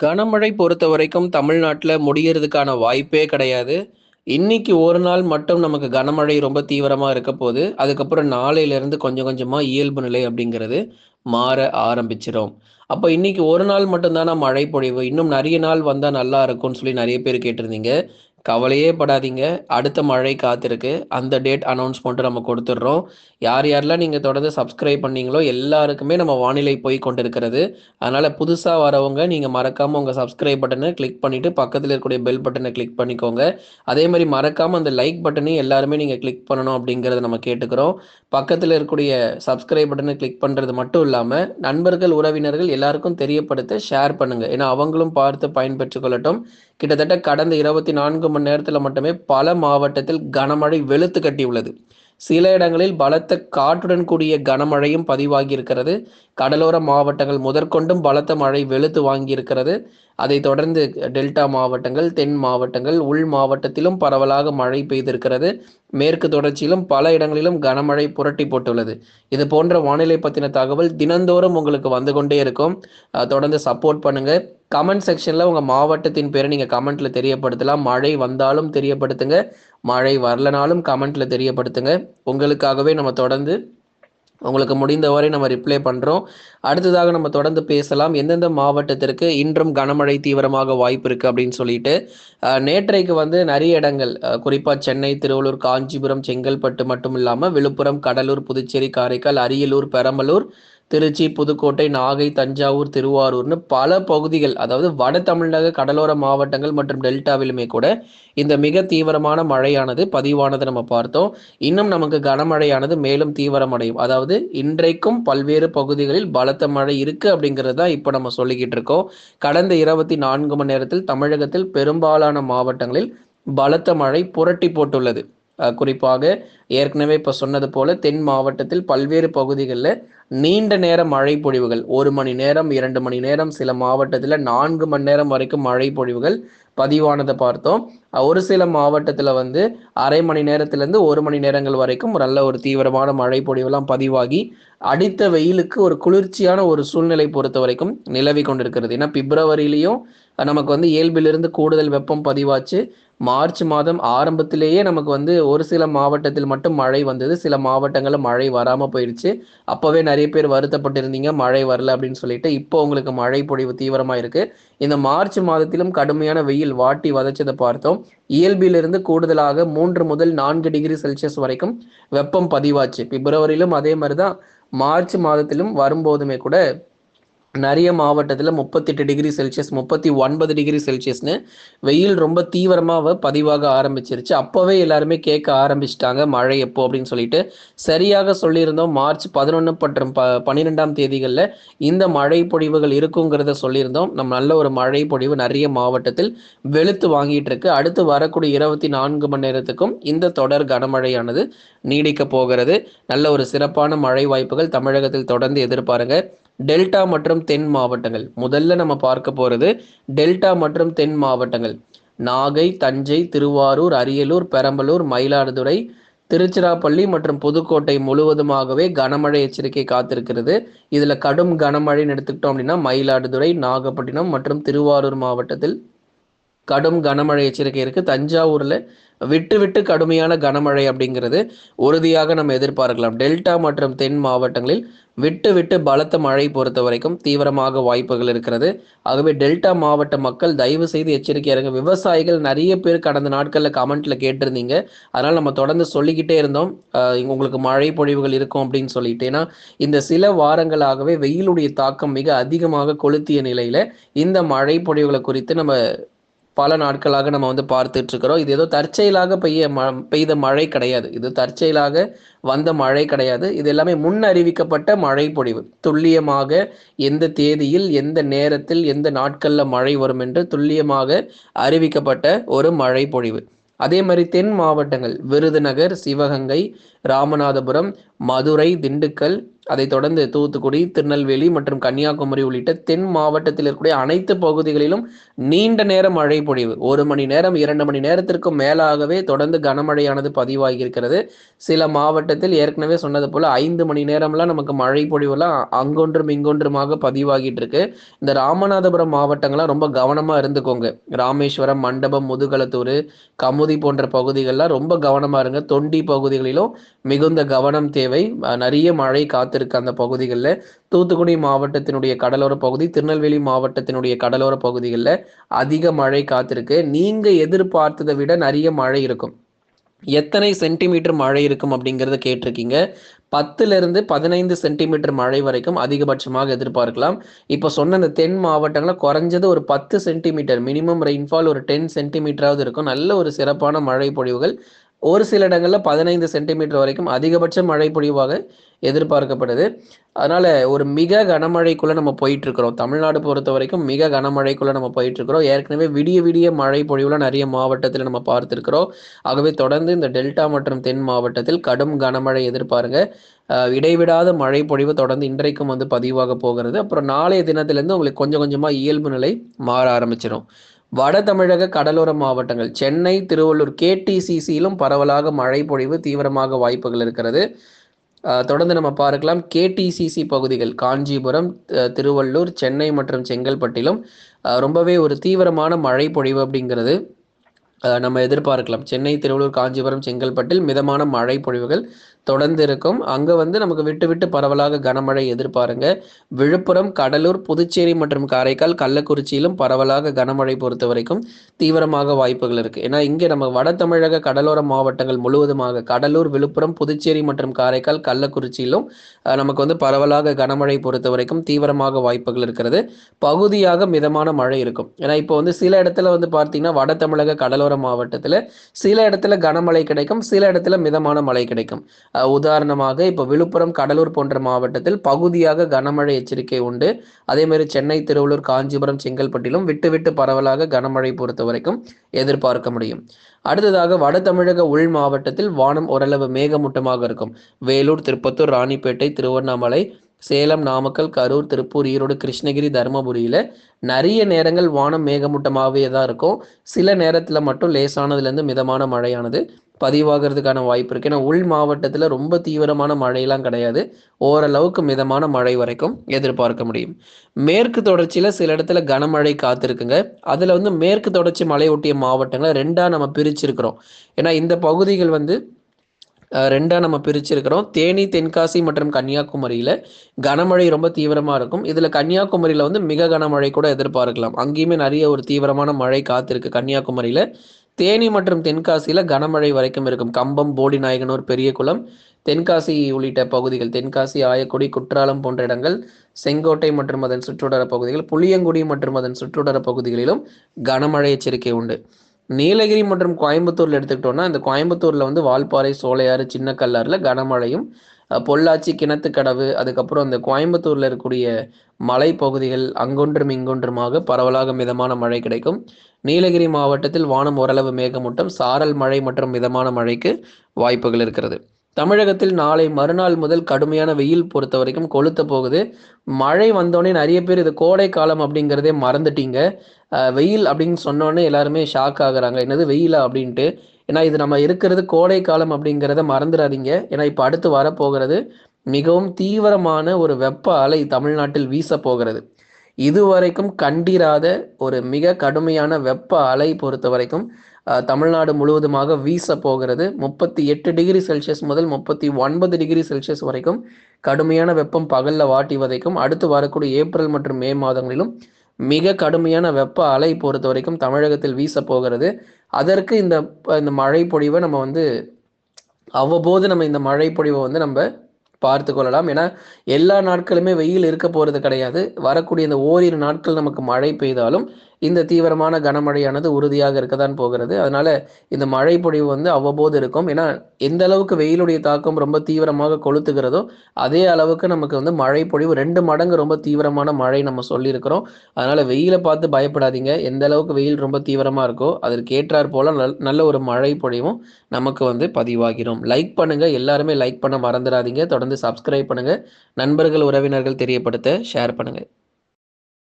கனமழை பொறுத்த வரைக்கும் தமிழ்நாட்டில் முடியறதுக்கான வாய்ப்பே கிடையாது. இன்னைக்கு ஒரு நாள் மட்டும் நமக்கு கனமழை ரொம்ப தீவிரமாக இருக்க போது. அதுக்கப்புறம் நாளையிலேருந்து கொஞ்சம் கொஞ்சமாக இயல்பு நிலை அப்படிங்கிறது மாற ஆரம்பிச்சிடும் அப்போ இன்னைக்கு ஒரு நாள் மட்டும்தானா மழை பொழிவு. இன்னும் நிறைய நாள் வந்தால் நல்லா இருக்கும்னு சொல்லி நிறைய பேர் கேட்டிருந்தீங்க. கவலையே படாதீங்க. அடுத்த மழை காத்திருக்கு. அந்த டேட் அனௌன்ஸ்மென்ட் நம்ம கொடுத்துட்றோம் யார் யாரெல்லாம் நீங்கள் தொடர்ந்து சப்ஸ்கிரைப் பண்ணீங்களோ எல்லாருக்குமே நம்ம வானிலை போய் கொண்டிருக்கிறது. அதனால் புதுசாக வரவங்க நீங்கள் மறக்காமல் உங்கள் சப்ஸ்கிரைப் பட்டனை கிளிக் பண்ணிவிட்டு பக்கத்தில் இருக்கக்கூடிய பெல் பட்டனை கிளிக் பண்ணிக்கோங்க. அதே மாதிரி மறக்காமல் அந்த லைக் பட்டனையும் எல்லாருமே நீங்கள் கிளிக் பண்ணணும் அப்படிங்கிறத நம்ம கேட்டுக்கிறோம். பக்கத்தில் இருக்கக்கூடிய சப்ஸ்கிரைப் பட்டனை கிளிக் பண்ணுறது மட்டும் இல்லாமல் நண்பர்கள், உறவினர்கள் எல்லாருக்கும் தெரியப்படுத்த ஷேர் பண்ணுங்கள் ஏன்னா அவங்களும் பார்த்து பயன்பெற்றுக் கொள்ளட்டும். கிட்டத்தட்ட கடந்த 24 மணி நேரத்தில் மட்டுமே பல மாவட்டத்தில் கனமழை வெளுத்து கட்டியுள்ளது. சில இடங்களில் பலத்த காற்றுடன் கூடிய கனமழையும் பதிவாகியிருக்கிறது கடலோர மாவட்டங்கள் முதற்கொண்டும் பலத்த மழை வெளுத்து வாங்கியிருக்கிறது. அதைத் தொடர்ந்து டெல்டா மாவட்டங்கள், தென் மாவட்டங்கள், உள் மாவட்டத்திலும் பரவலாக மழை பெய்திருக்கிறது. மேற்கு தொடர்ச்சியிலும் பல இடங்களிலும் கனமழை புரட்டி போட்டுள்ளது. இது போன்ற வானிலை பற்றின தகவல் தினந்தோறும் உங்களுக்கு வந்து கொண்டே இருக்கும். தொடர்ந்து சப்போர்ட் பண்ணுங்கள் கமெண்ட் செக்ஷன்ல உங்க மாவட்டத்தின் பேரை நீங்க கமெண்ட்ல தெரியப்படுத்தலாம். மழை வந்தாலும் தெரியப்படுத்துங்க. மழை வரலனாலும் கமெண்ட்ல தெரியப்படுத்துங்க. உங்களுக்காகவே நம்ம தொடர்ந்து உங்களுக்கு முடிந்தவரை நம்ம ரிப்ளை பண்றோம். அடுத்ததாக நம்ம தொடர்ந்து பேசலாம். எந்தெந்த மாவட்டத்திற்கு இன்றும் கனமழை தீவிரமாக வாய்ப்பு இருக்கு அப்படின்னு சொல்லிட்டு. நேற்றைக்கு வந்து நிறைய இடங்கள் குறிப்பாக குறிப்பா சென்னை, திருவள்ளூர், காஞ்சிபுரம், செங்கல்பட்டு மட்டும் இல்லாம விழுப்புரம், கடலூர், புதுச்சேரி, காரைக்கால், அரியலூர், பெரம்பலூர், திருச்சி, புதுக்கோட்டை, நாகை, தஞ்சாவூர், திருவாரூர்னு பல பகுதிகள் அதாவது வட தமிழக கடலோர மாவட்டங்கள் மற்றும் டெல்டாவிலுமே கூட இந்த மிக தீவிரமான மழையானது பதிவானதை நம்ம பார்த்தோம். இன்னும் நமக்கு கனமழையானது மேலும் தீவிரமடையும். அதாவது இன்றைக்கும் பல்வேறு பகுதிகளில் பலத்த மழை இருக்கு அப்படிங்கிறது தான் இப்போ நம்ம சொல்லிக்கிட்டு இருக்கோம். கடந்த 24 மணி நேரத்தில் தமிழகத்தில் பெரும்பாலான மாவட்டங்களில் பலத்த மழை புரட்டி போட்டுள்ளது. குறிப்பாக ஏற்கனவே இப்போ சொன்னது போல தென் மாவட்டத்தில் பல்வேறு பகுதிகளில் நீண்ட நேர மழை பொழிவுகள் ஒரு மணி நேரம், இரண்டு மணி நேரம், சில மாவட்டத்தில் நான்கு மணி நேரம் வரைக்கும் மழை பொழிவுகள் பதிவானதை பார்த்தோம். ஒரு சில மாவட்டத்தில் வந்து அரை மணி நேரத்திலிருந்து ஒரு மணி நேரங்கள் வரைக்கும் நல்ல ஒரு தீவிரமான மழை பொழிவுலாம் பதிவாகி, அடித்த வெயிலுக்கு ஒரு குளிர்ச்சியான ஒரு சூழ்நிலை பொறுத்த வரைக்கும் நிலவி கொண்டிருக்கிறது. ஏன்னா பிப்ரவரியிலையும் நமக்கு வந்து இயல்பிலிருந்து கூடுதல் வெப்பம் பதிவாச்சு. மார்ச் மாதம் ஆரம்பத்திலேயே நமக்கு வந்து ஒரு சில மாவட்டத்தில் மட்டும் மழை வந்தது. சில மாவட்டங்களில் மழை வராமல் போயிடுச்சு அப்போவே நிறைய பேர் வருத்தப்பட்டிருந்தீங்க. மழை வரல அப்படின்னு சொல்லிட்டு. இப்போ உங்களுக்கு மழை பொழிவு தீவிரமாக இருக்குது இந்த மார்ச் மாதத்திலும் கடுமையான வெயில் வாட்டி வதச்சதை பார்த்தோம். இயல்பிலிருந்து கூடுதலாக மூன்று முதல் நான்கு டிகிரி செல்சியஸ் வரைக்கும் வெப்பம் பதிவாச்சு. பிப்ரவரியிலும் அதே மாதிரி தான் மார்ச் மாதத்திலும் வரும்போதுமே கூட நிறைய மாவட்டத்தில் முப்பத்தெட்டு டிகிரி செல்சியஸ், 39 டிகிரி செல்சியஸ்னு வெயில் ரொம்ப தீவிரமாக பதிவாக ஆரம்பிச்சிருச்சு. அப்போவே எல்லாருமே கேட்க ஆரம்பிச்சிட்டாங்க மழை எப்போ அப்படின்னு சொல்லிட்டு. சரியாக சொல்லியிருந்தோம். மார்ச் 11 மற்றும் ப பன்னிரெண்டாம் தேதிகளில் இந்த மழை பொழிவுகள் இருக்குங்கிறத சொல்லியிருந்தோம். நம்ம நல்ல ஒரு மழை பொழிவு நிறைய மாவட்டத்தில் வெளுத்து வாங்கிட்டு இருக்கு. அடுத்து வரக்கூடிய 24 மணி நேரத்துக்கும் இந்த தொடர் கனமழையானது நீடிக்க போகிறது. நல்ல ஒரு சிறப்பான மழை வாய்ப்புகள் தமிழகத்தில் தொடர்ந்து எதிர்பாருங்க. டெல்டா மற்றும் தென் மாவட்டங்கள். முதல்ல நம்ம பார்க்க போகிறது டெல்டா மற்றும் தென் மாவட்டங்கள். நாகை, தஞ்சை, திருவாரூர், அரியலூர், பெரம்பலூர், மயிலாடுதுறை, திருச்சிராப்பள்ளி மற்றும் புதுக்கோட்டை முழுவதுமாகவே கனமழை எச்சரிக்கை காத்திருக்கிறது. இதில் கடும் கனமழைன்னு எடுத்துக்கிட்டோம் அப்படின்னா மயிலாடுதுறை, நாகப்பட்டினம் மற்றும் திருவாரூர் மாவட்டத்தில் கடும் கனமழை எச்சரிக்கை இருக்குது தஞ்சாவூரில் விட்டு விட்டு கடுமையான கனமழை அப்படிங்கிறது உறுதியாக நம்ம எதிர்பார்க்கலாம். டெல்டா மற்றும் தென் மாவட்டங்களில் விட்டு விட்டு பலத்த மழை பொறுத்தவரைக்கும் தீவிரமாக வாய்ப்புகள் இருக்கிறது. ஆகவே டெல்டா மாவட்ட மக்கள் தயவு செய்து எச்சரிக்கையாக இருங்க. விவசாயிகள் நிறைய பேர் கடந்த நாட்களில் கமெண்ட்ல கேட்டிருந்தீங்க. அதனால நம்ம தொடர்ந்து சொல்லிக்கிட்டே இருந்தோம். உங்களுக்கு மழை பொழிவுகள் இருக்கும் அப்படின்னு சொல்லிட்டு. ஏன்னா இந்த சில வாரங்களாகவே வெயிலுடைய தாக்கம் மிக அதிகமாக கொளுத்திய நிலையில இந்த மழை பொழிவுகளை குறித்து நம்ம பல நாட்களாக நம்ம வந்து பார்த்துட்டு இருக்கிறோம். இது ஏதோ தற்செயலாக பெய்ய ம பெய்த மழை கிடையாது. இது தற்செயலாக வந்த மழை கிடையாது. இது எல்லாமே முன் அறிவிக்கப்பட்ட மழை பொழிவு. துல்லியமாக எந்த தேதியில், எந்த நேரத்தில், எந்த நாட்களில் மழை வரும் என்று துல்லியமாக அறிவிக்கப்பட்ட ஒரு மழை பொழிவு. அதே மாதிரி தென் மாவட்டங்கள் விருதுநகர், சிவகங்கை, ராமநாதபுரம், மதுரை, திண்டுக்கல், அதைத் தொடர்ந்து தூத்துக்குடி திருநெல்வேலி மற்றும் கன்னியாகுமரி உள்ளிட்ட தென் மாவட்டத்தில் இருக்கக்கூடிய அனைத்து பகுதிகளிலும் நீண்ட நேரம் மழை பொழிவு. ஒரு மணி நேரம் இரண்டு மணி நேரத்திற்கும் மேலாகவே தொடர்ந்து கனமழையானது பதிவாகியிருக்கிறது. சில மாவட்டத்தில் ஏற்கனவே சொன்னது போல ஐந்து மணி நேரம்லாம் நமக்கு மழை பொழிவுலாம் அங்கொன்றும் இங்கொன்றுமாக பதிவாகிட்டு இருக்கு இந்த ராமநாதபுரம் மாவட்டங்கள்லாம் ரொம்ப கவனமா இருந்துக்கோங்க. ராமேஸ்வரம் மண்டபம் முதுகலத்தூர் கமுதி போன்ற பகுதிகள்லாம் ரொம்ப கவனமா இருங்க. தொண்டி பகுதிகளிலும் மிகுந்த கவனம் தேவை. நிறைய மழை காத்திருக்கு அந்த பகுதிகளில். தூத்துக்குடி மாவட்டத்தினுடைய கடலோர பகுதி திருநெல்வேலி மாவட்டத்தினுடைய கடலோர பகுதிகளில் அதிக மழை காத்திருக்கு. நீங்க எதிர்பார்த்ததை விட நிறைய மழை இருக்கும். எத்தனை சென்டிமீட்டர் மழை இருக்கும் அப்படிங்கிறத கேட்டிருக்கீங்க. பத்துலேருந்து பதினைந்து சென்டிமீட்டர் மழை வரைக்கும் அதிகபட்சமாக எதிர்பார்க்கலாம். இப்போ சொன்ன அந்த தென் மாவட்டங்களில் குறைஞ்சது ஒரு பத்து சென்டிமீட்டர் மினிமம் ரெயின்ஃபால் ஒரு டென் சென்டிமீட்டராவது இருக்கும். நல்ல ஒரு சிறப்பான மழை பொழிவுகள். ஒரு சில இடங்களில் பதினைந்து சென்டிமீட்டர் வரைக்கும் அதிகபட்ச மழை பொழிவாக எதிர்பார்க்கப்படுது. அதனால ஒரு மிக கனமழைக்குள்ள நம்ம போயிட்டு இருக்கிறோம் தமிழ்நாடு பொறுத்த வரைக்கும் மிக கனமழைக்குள்ள நம்ம போயிட்டு இருக்கிறோம் ஏற்கனவே விடிய விடிய மழை பொழிவுல நிறைய மாவட்டத்தில் நம்ம பார்த்துருக்கிறோம். ஆகவே தொடர்ந்து இந்த டெல்டா மற்றும் தென் மாவட்டத்தில் கடும் கனமழை எதிர்பாருங்க. இடைவிடாத மழை பொழிவு தொடர்ந்து இன்றைக்கும் வந்து பதிவாக போகிறது. அப்புறம் நாளைய தினத்திலேருந்து உங்களுக்கு கொஞ்சம் கொஞ்சமா இயல்பு நிலை மாற ஆரம்பிச்சிடும் வட தமிழக கடலோர மாவட்டங்கள் சென்னை திருவள்ளூர் கேடிசிசியிலும் பரவலாக மழை பொழிவு தீவிரமாக வாய்ப்புகள் இருக்கிறது. தொடர்ந்து நம்ம பார்க்கலாம். கேடிசிசி பகுதிகள் காஞ்சிபுரம் திருவள்ளூர் சென்னை மற்றும் செங்கல்பட்டிலும் ரொம்பவே ஒரு தீவிரமான மழை பொழிவு அப்படிங்கிறது நம்ம எதிர்பார்க்கலாம். சென்னை திருவள்ளூர் காஞ்சிபுரம் செங்கல்பட்டில் மிதமான மழை பொழிவுகள் தொடர்ந்து இருக்கும் அங்கே வந்து நமக்கு விட்டு விட்டு பரவலாக கனமழை எதிர்பாருங்க. விழுப்புரம் கடலூர் புதுச்சேரி மற்றும் காரைக்கால் கள்ளக்குறிச்சியிலும் பரவலாக கனமழை பொறுத்த வரைக்கும் தீவிரமாக வாய்ப்புகள் இருக்கு. ஏன்னா இங்கே நம்ம வட தமிழக கடலோர மாவட்டங்கள் முழுவதுமாக கடலூர் விழுப்புரம் புதுச்சேரி மற்றும் காரைக்கால் கள்ளக்குறிச்சியிலும் நமக்கு வந்து பரவலாக கனமழை பொறுத்த வரைக்கும் தீவிரமாக வாய்ப்புகள் இருக்கிறது. பகுதியாக மிதமான மழை இருக்கும். ஏன்னா இப்போ வந்து சில இடத்துல வந்து பார்த்தீங்கன்னா வட தமிழக கடலோர மாவட்டத்தில் சில இடத்துல கனமழை கிடைக்கும் சில இடத்துல மிதமான மழை கிடைக்கும். உதாரணமாக இப்போ விழுப்புரம் கடலூர் போன்ற மாவட்டத்தில் பகுதியாக கனமழை எச்சரிக்கை உண்டு. அதே மாதிரி சென்னை திருவள்ளூர் காஞ்சிபுரம் செங்கல்பட்டிலும் விட்டு விட்டு பரவலாக கனமழை பொறுத்த வரைக்கும் எதிர்பார்க்க முடியும். அடுத்ததாக வட தமிழக உள் மாவட்டத்தில் வானம் ஓரளவு மேகமூட்டமாக இருக்கும். வேலூர் திருப்பத்தூர் ராணிப்பேட்டை திருவண்ணாமலை சேலம் நாமக்கல் கரூர் திருப்பூர் ஈரோடு கிருஷ்ணகிரி தருமபுரியில் நிறைய நேரங்கள் வானம் மேகமூட்டமாகவே தான் இருக்கும். சில நேரத்தில் மட்டும் லேசானதுலேருந்து மிதமான மழையானது பதிவாகிறதுக்கான வாய்ப்பு இருக்குது ஏன்னா உள் மாவட்டத்தில் ரொம்ப தீவிரமான மழையெல்லாம் கிடையாது. ஓரளவுக்கு மிதமான மழை வரைக்கும் எதிர்பார்க்க முடியும். மேற்கு தொடர்ச்சியில் சில இடத்துல கனமழை காத்திருக்குங்க. அதில் வந்து மேற்கு தொடர்ச்சி மலையொட்டிய மாவட்டங்களை ரெண்டாக நம்ம பிரிச்சிருக்கிறோம். ஏன்னா இந்த பகுதிகள் வந்து ரெண்டாக நம்ம பிரிச்சிருக்கிறோம். தேனி தென்காசி மற்றும் கன்னியாகுமரியில் கனமழை ரொம்ப தீவிரமாக இருக்கும். இதில் கன்னியாகுமரியில் வந்து மிக கனமழை கூட எதிர்பார்க்கலாம். அங்கேயுமே நிறைய ஒரு தீவிரமான மழை காத்திருக்கு கன்னியாகுமரியில். தேனி மற்றும் தென்காசியில் கனமழை வரைக்கும் இருக்கும். கம்பம் போடி நாயகனூர் பெரியகுளம் தென்காசி உள்ளிட்ட பகுதிகள் தென்காசி ஆயக்குடி குற்றாலம் போன்ற இடங்கள் செங்கோட்டை மற்றும் அதன் சுற்றுவட்டார பகுதிகள் புளியங்குடி மற்றும் அதன் சுற்றுவட்டார பகுதிகளிலும் கனமழை எச்சரிக்கை உண்டு. நீலகிரி மற்றும் கோயம்புத்தூர்ல எடுத்துக்கிட்டோம்னா இந்த கோயம்புத்தூர்ல வந்து வால்பாறை சோலையாறு சின்ன கல்லாறுல கனமழையும் பொள்ளாச்சி கிணத்துக்கடவு அதுக்கப்புறம் அந்த கோயம்புத்தூர்ல இருக்கக்கூடிய மலை பகுதிகள் அங்கொன்றும் இங்கொன்றுமாக பரவலாக மிதமான மழை கிடைக்கும். நீலகிரி மாவட்டத்தில் வானம் ஓரளவு மேகமூட்டம் சாரல் மழை மற்றும் மிதமான மழைக்கு வாய்ப்புகள் இருக்கிறது. தமிழகத்தில் நாளை மறுநாள் முதல் கடுமையான வெயில் பொறுத்த வரைக்கும் கொளுத்த போகுது. மழை வந்தோடனே நிறைய பேர் இது கோடை காலம் அப்படிங்கிறதே மறந்துட்டீங்க. வெயில் அப்படின்னு சொன்னோடனே எல்லாருமே ஷாக் ஆகுறாங்க. என்னது வெயிலா அப்படின்ட்டு. ஏன்னா இது நம்ம இருக்கிறது கோடை காலம் அப்படிங்கிறத மறந்துடாதீங்க ஏன்னா இப்போ அடுத்து வரப்போகிறது மிகவும் தீவிரமான ஒரு வெப்ப அலை தமிழ்நாட்டில் வீச போகிறது இதுவரைக்கும் கண்டிராத ஒரு மிக கடுமையான வெப்ப அலை பொறுத்த வரைக்கும் தமிழ்நாடு முழுவதுமாக வீச போகிறது முப்பத்தி எட்டு டிகிரி செல்சியஸ் முதல் முப்பத்தி ஒன்பது டிகிரி செல்சியஸ் வரைக்கும் கடுமையான வெப்பம் பகலில் வாட்டி வதைக்கும். அடுத்து வரக்கூடிய ஏப்ரல் மற்றும் மே மாதங்களிலும் மிக கடுமையான வெப்ப அலை பொறுத்த வரைக்கும் தமிழகத்தில் வீச போகிறது. அதற்கு இந்த இந்த மழை பொழிவை நம்ம வந்து அவ்வப்போது நம்ம இந்த மழை பொழிவை வந்து நம்ம பார்த்து கொள்ளலாம். ஏன்னா எல்லா நாட்களுமே வெயில் இருக்க போகிறது கிடையாது. வரக்கூடிய இந்த ஓரிரு நாட்கள் நமக்கு மழை பெய்தாலும் இந்த தீவிரமான கனமழையானது உறுதியாக இருக்க தான் போகிறது. அதனால இந்த மழை பொழிவு வந்து அவ்வப்போது இருக்கும். ஏன்னா எந்த அளவுக்கு வெயிலுடைய தாக்கம் ரொம்ப தீவிரமாக கொளுத்துகிறதோ அதே அளவுக்கு நமக்கு வந்து மழை பொழிவு ரெண்டு மடங்கு ரொம்ப தீவிரமான மழை நம்ம சொல்லியிருக்கிறோம். அதனால வெயிலை பார்த்து பயப்படாதீங்க. எந்த அளவுக்கு வெயில் ரொம்ப தீவிரமா இருக்கோ அதற்கு ஏற்றாற் போல நல்- நல்ல ஒரு மழை பொழிவும் நமக்கு வந்து பதிவாகிடும் லைக் பண்ணுங்க. எல்லாருமே லைக் பண்ண மறந்துடாதீங்க. தொடர்ந்து சப்ஸ்கிரைப் பண்ணுங்க. நண்பர்கள் உறவினர்கள் தெரியப்படுத்த ஷேர் பண்ணுங்க.